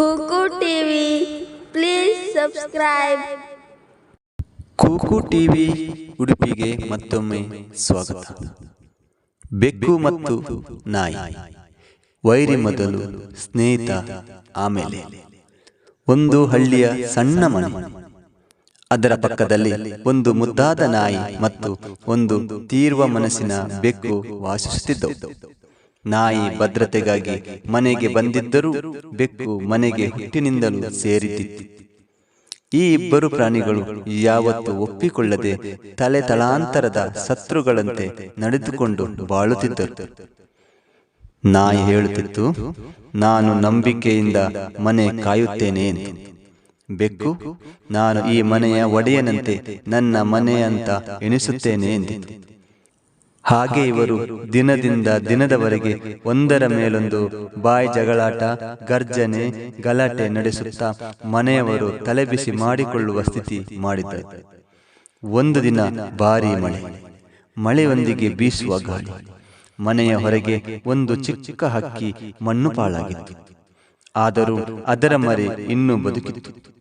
Cuckoo TV please subscribe Cuckoo TV ಉಡುಪಿಗೆ ಮತ್ತೊಮ್ಮೆ ಸ್ವಾಗತ. ಬೆಕ್ಕು ಮತ್ತು ನಾಯಿ. ವೈರಿ ಮೊದಲು ಸ್ನೇಹಿತ ಆಮೇಲೆ. ಒಂದು ಹಳ್ಳಿಯ ಸಣ್ಣ ಮನೆ. ಅದರ ಪಕ್ಕದಲ್ಲಿ ಒಂದು ಮುದ್ದಾದ ನಾಯಿ ಮತ್ತು ಒಂದು ತೀರ್ವ ಮನಸ್ಸಿನ ಬೆಕ್ಕು ವಾಸಿಸುತ್ತಿದ್ದವು. ನಾಯಿ ಭದ್ರತೆಗಾಗಿ ಮನೆಗೆ ಬಂದಿದ್ದರೂ ಬೆಕ್ಕು ಮನೆಗೆ ಹುಟ್ಟಿನಿಂದಲೂ ಸೇರಿದ್ದಿತ್ತು ಈ ಇಬ್ಬರು ಪ್ರಾಣಿಗಳು ಯಾವತ್ತೂ ಒಪ್ಪಿಕೊಳ್ಳದೆ ತಲೆ ತಲಾಂತರದ ಶತ್ರುಗಳಂತೆ ನಡೆದುಕೊಂಡು ಬಾಳುತ್ತಿದ್ದರು. ನಾಯಿ ಹೇಳುತ್ತಿತ್ತು, ನಾನು ನಂಬಿಕೆಯಿಂದ ಮನೆ ಕಾಯುತ್ತೇನೆ. ಬೆಕ್ಕು, ನಾನು ಈ ಮನೆಯ ಒಡೆಯನಂತೆ ನನ್ನ ಮನೆ ಅಂತ ಎಣಿಸುತ್ತೇನೆ ಎಂದಿತ್ತು ಹಾಗೆ ಇವರು ದಿನದಿಂದ ದಿನದವರೆಗೆ ಒಂದರ ಮೇಲೊಂದು ಬಾಯಿ ಜಗಳಾಟ, ಗರ್ಜನೆ, ಗಲಾಟೆ ನಡೆಸುತ್ತಾ ಮನೆಯವರು ತಲೆಬಿಸಿ ಮಾಡಿಕೊಳ್ಳುವ ಸ್ಥಿತಿ ಮಾಡಿದ್ದರು. ಒಂದು ದಿನ ಭಾರೀ ಮಳೆ. ಮಳೆಯೊಂದಿಗೆ ಬೀಸುವ ಗಾಳಿ. ಮನೆಯ ಹೊರಗೆ ಒಂದು ಚಿಕ್ಕ ಹಕ್ಕಿ ಮಣ್ಣು ಪಾಳಾಗಿತ್ತು. ಆದರೂ ಅದರ ಮರೆ ಇನ್ನೂ ಬದುಕಿತ್ತು.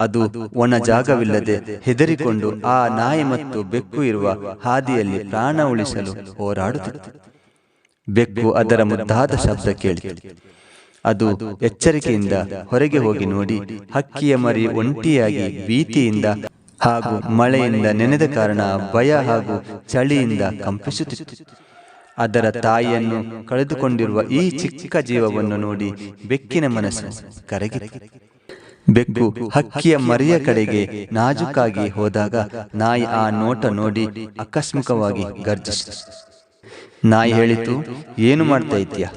ಅದು ಒಣ ಜಾಗವಿಲ್ಲದೆ ಹೆದರಿಕೊಂಡು ಆ ನಾಯಿ ಮತ್ತು ಬೆಕ್ಕು ಇರುವ ಹಾದಿಯಲ್ಲಿ ಪ್ರಾಣ ಉಳಿಸಲು ಹೋರಾಡುತ್ತಿತ್ತು. ಬೆಕ್ಕು ಅದರ ಮುದ್ದಾದ ಶಬ್ದ ಕೇಳಿತು. ಅದು ಎಚ್ಚರಿಕೆಯಿಂದ ಹೊರಗೆ ಹೋಗಿ ನೋಡಿ ಹಕ್ಕಿಯ ಮರಿ ಒಂಟಿಯಾಗಿ ಭೀತಿಯಿಂದ ಹಾಗೂ ಮಳೆಯಿಂದ ನೆನೆದ ಕಾರಣ ಭಯ ಹಾಗೂ ಚಳಿಯಿಂದ ಕಂಪಿಸುತ್ತಿತ್ತು. ಅದರ ತಾಯಿಯನ್ನು ಕಳೆದುಕೊಂಡಿರುವ ಈ ಚಿಕ್ಕ ಜೀವವನ್ನು ನೋಡಿ ಬೆಕ್ಕಿನ ಮನಸ್ಸು ಕರಗಿತು ಬೆಕ್ಕು ಹಕ್ಕಿಯ ಮರಿಯ ಕಡೆಗೆ ನಾಜುಕಾಗಿ ಹೋದಾಗ ನಾಯಿ ಆ ನೋಟ ನೋಡಿ ಆಕಸ್ಮಿಕವಾಗಿ ಗರ್ಜಿಸಿತು. ನಾಯಿ ಹೇಳಿತು, ಏನು ಮಾಡ್ತಾ ಇದ್ದೀಯಾ?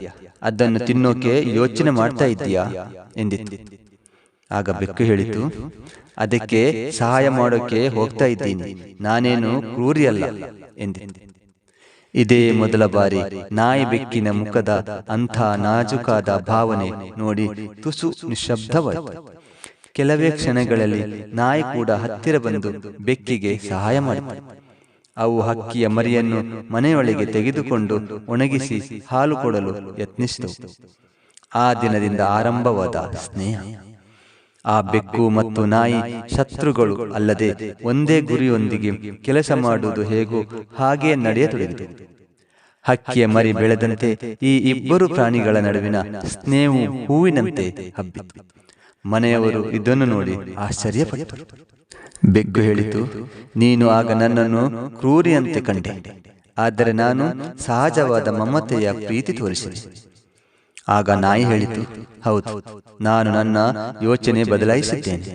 ಅದನ್ನು ತಿನ್ನೋಕೆ ಯೋಚನೆ ಮಾಡ್ತಾ ಇದ್ದೀಯಾ? ಎಂದಿತ್ತು. ಆಗ ಬೆಕ್ಕು ಹೇಳಿತು, ಅದಕ್ಕೆ ಸಹಾಯ ಮಾಡೋಕೆ ಹೋಗ್ತಾ ಇದ್ದೀನಿ. ನಾನೇನು ಕ್ರೂರಿಯಲ್ಲ ಎಂದಿತ್ತು. ಇದೇ ಮೊದಲ ಬಾರಿ ನಾಯಿ ಬೆಕ್ಕಿನ ಮುಖದ ಅಂಥ ನಾಜುಕಾದ ಭಾವನೆ ನೋಡಿ ತುಸು ನಿಶ್ಶಬ್ದವಾಯಿತು. ಕೆಲವೇ ಕ್ಷಣಗಳಲ್ಲಿ ನಾಯಿ ಕೂಡ ಹತ್ತಿರ ಬಂದು ಬೆಕ್ಕಿಗೆ ಸಹಾಯ ಮಾಡಿತು. ಅವು ಹಕ್ಕಿಯ ಮರಿಯನ್ನು ಮನೆಯೊಳಗೆ ತೆಗೆದುಕೊಂಡು ಒಣಗಿಸಿ ಹಾಲು ಕೊಡಲು ಯತ್ನಿಸಿದವು ಆ ದಿನದಿಂದ ಆರಂಭವಾದ ಸ್ನೇಹ. ಆ ಬೆಕ್ಕು ಮತ್ತು ನಾಯಿ ಶತ್ರುಗಳು ಅಲ್ಲದೆ ಒಂದೇ ಗುರಿಯೊಂದಿಗೆ ಕೆಲಸ ಮಾಡುವುದು ಹೇಗೋ ಹಾಗೆ ನಡೆಯತೊಡಗಿದೆ. ಹಕ್ಕಿಯ ಮರಿ ಬೆಳೆದಂತೆ ಈ ಇಬ್ಬರು ಪ್ರಾಣಿಗಳ ನಡುವಿನ ಸ್ನೇಹವು ಹೂವಿನಂತೆ ಹಬ್ಬಿತು ಮನೆಯವರು ಇದನ್ನು ನೋಡಿ ಆಶ್ಚರ್ಯಪಟ್ಟರು. ಬೆಕ್ಕು ಹೇಳಿತು ನೀನು ಆಗ ನನ್ನನ್ನು ಕ್ರೂರಿಯಂತೆ ಕಂಡೆ. ಆದರೆ ನಾನು ಸಹಜವಾದ ಮಮತೆಯ ಪ್ರೀತಿ ತೋರಿಸಿದೆ. ಆಗ ನಾಯಿ ಹೇಳಿತು ಹೌದು ನಾನು ನನ್ನ ಯೋಚನೆ ಬದಲಾಯಿಸಿದ್ದೇನೆ.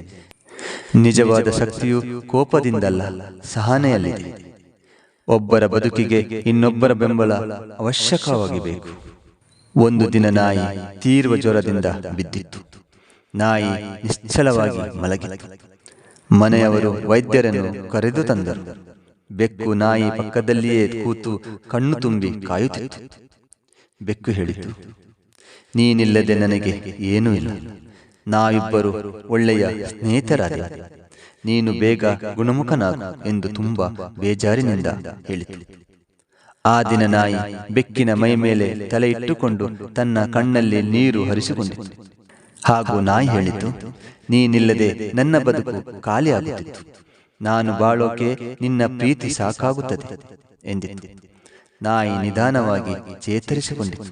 ನಿಜವಾದ ಶಕ್ತಿಯು ಕೋಪದಿಂದಲ್ಲ ಸಹನೆಯಲ್ಲಿದೆ. ಒಬ್ಬರ ಬದುಕಿಗೆ ಇನ್ನೊಬ್ಬರ ಬೆಂಬಲ ಅವಶ್ಯಕವಾಗಿ ಬೇಕು ಒಂದು ದಿನ ನಾಯಿ ತೀರ್ವ ಜ್ವರದಿಂದ ಬಿದ್ದಿತ್ತು. ನಾಯಿ ನಿಶ್ಚಲವಾಗಿ ಮಲಗಿತು. ಮನೆಯವರು ವೈದ್ಯರನ್ನು ಕರೆದು ತಂದರು. ಬೆಕ್ಕು ನಾಯಿ ಪಕ್ಕದಲ್ಲಿಯೇ ಕೂತು ಕಣ್ಣು ತುಂಬಿ ಕಾಯುತ್ತಿತ್ತು. ಬೆಕ್ಕು ಹೇಳಿತು, ನೀನಿಲ್ಲದೆ ನನಗೆ ಏನೂ ಇಲ್ಲ. ನಾವಿಬ್ಬರು ಒಳ್ಳೆಯ ಸ್ನೇಹಿತರಾದ ನೀನು ಬೇಗ ಗುಣಮುಖನಾಗ ಎಂದು ತುಂಬಾ ಬೇಜಾರಿನಿಂದ ಹೇಳಿತು. ಆ ದಿನ ನಾಯಿ ಬೆಕ್ಕಿನ ಮೈ ಮೇಲೆ ತಲೆ ಇಟ್ಟುಕೊಂಡು ತನ್ನ ಕಣ್ಣಲ್ಲಿ ನೀರು ಹರಿಸಿಕೊಂಡಿತು. ಹಾಗೂ ನಾಯಿ ಹೇಳಿತು, ನೀನಿಲ್ಲದೆ ನನ್ನ ಬದುಕು ಖಾಲಿಯಾಗುತ್ತಿತ್ತು. ನಾನು ಬಾಳೋಕೆ ನಿನ್ನ ಪ್ರೀತಿ ಸಾಕಾಗುತ್ತದೆ, ಎಂದಿತ್ತು. ನಾಯಿ ನಿಧಾನವಾಗಿ ಚೇತರಿಸಿಕೊಂಡಿತು.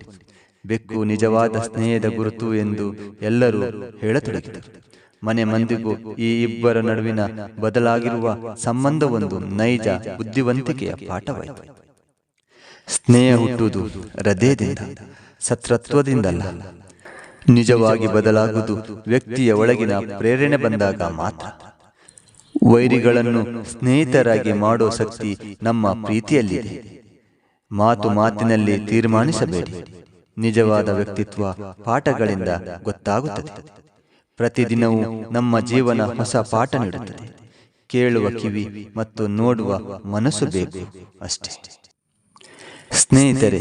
ಬೆಕ್ಕು ನಿಜವಾದ ಸ್ನೇಹದ ಗುರುತು ಎಂದು ಎಲ್ಲರೂ ಹೇಳತೊಡಗಿದರು. ಮನೆ ಮಂದಿಗೂ ಈ ಇಬ್ಬರ ನಡುವಿನ ಬದಲಾಗಿರುವ ಸಂಬಂಧವೊಂದು ನೈಜ ಬುದ್ಧಿವಂತಿಕೆಯ ಪಾಠವಾಯಿತು. ಸ್ನೇಹ ಹುಟ್ಟುವುದು ಹೃದಯದಿಂದ ಸತ್ರತ್ವದಿಂದಲ್ಲ ನಿಜವಾಗಿ ಬದಲಾಗುವುದು. ವ್ಯಕ್ತಿಯ ಒಳಗಿನ ಪ್ರೇರಣೆ ಬಂದಾಗ ಮಾತ್ರ. ವೈರಿಗಳನ್ನು ಸ್ನೇಹಿತರಾಗಿ ಮಾಡೋ ಶಕ್ತಿ ನಮ್ಮ ಪ್ರೀತಿಯಲ್ಲಿದೆ. ಮಾತು ಮಾತಿನಲ್ಲಿ ತೀರ್ಮಾನಿಸಬೇಡಿ. ನಿಜವಾದ ವ್ಯಕ್ತಿತ್ವ ಪಾಠಗಳಿಂದ ಗೊತ್ತಾಗುತ್ತದೆ. ಪ್ರತಿದಿನವೂ ನಮ್ಮ ಜೀವನ ಹೊಸ ಪಾಠ ನೀಡುತ್ತದೆ. ಕೇಳುವ ಕಿವಿ ಮತ್ತು ನೋಡುವ ಮನಸ್ಸು ಬೇಕು ಅಷ್ಟೇ. ಸ್ನೇಹಿತರೆ,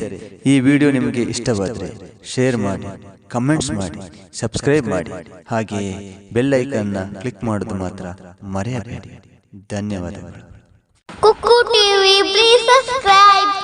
ಈ ವಿಡಿಯೋ ನಿಮಗೆ ಇಷ್ಟವಾದರೆ ಶೇರ್ ಮಾಡಿ ಕಮೆಂಟ್ಸ್ ಮಾಡಿ ಸಬ್ಸ್ಕ್ರೈಬ್ ಮಾಡಿ. ಹಾಗೆಯೇ ಬೆಲ್ ಐಕನ್ನ ಕ್ಲಿಕ್ ಮಾಡೋದು ಮಾತ್ರ ಮರೆಯಬೇಡಿ. ಧನ್ಯವಾದಗಳು. Cuckoo TV please subscribe.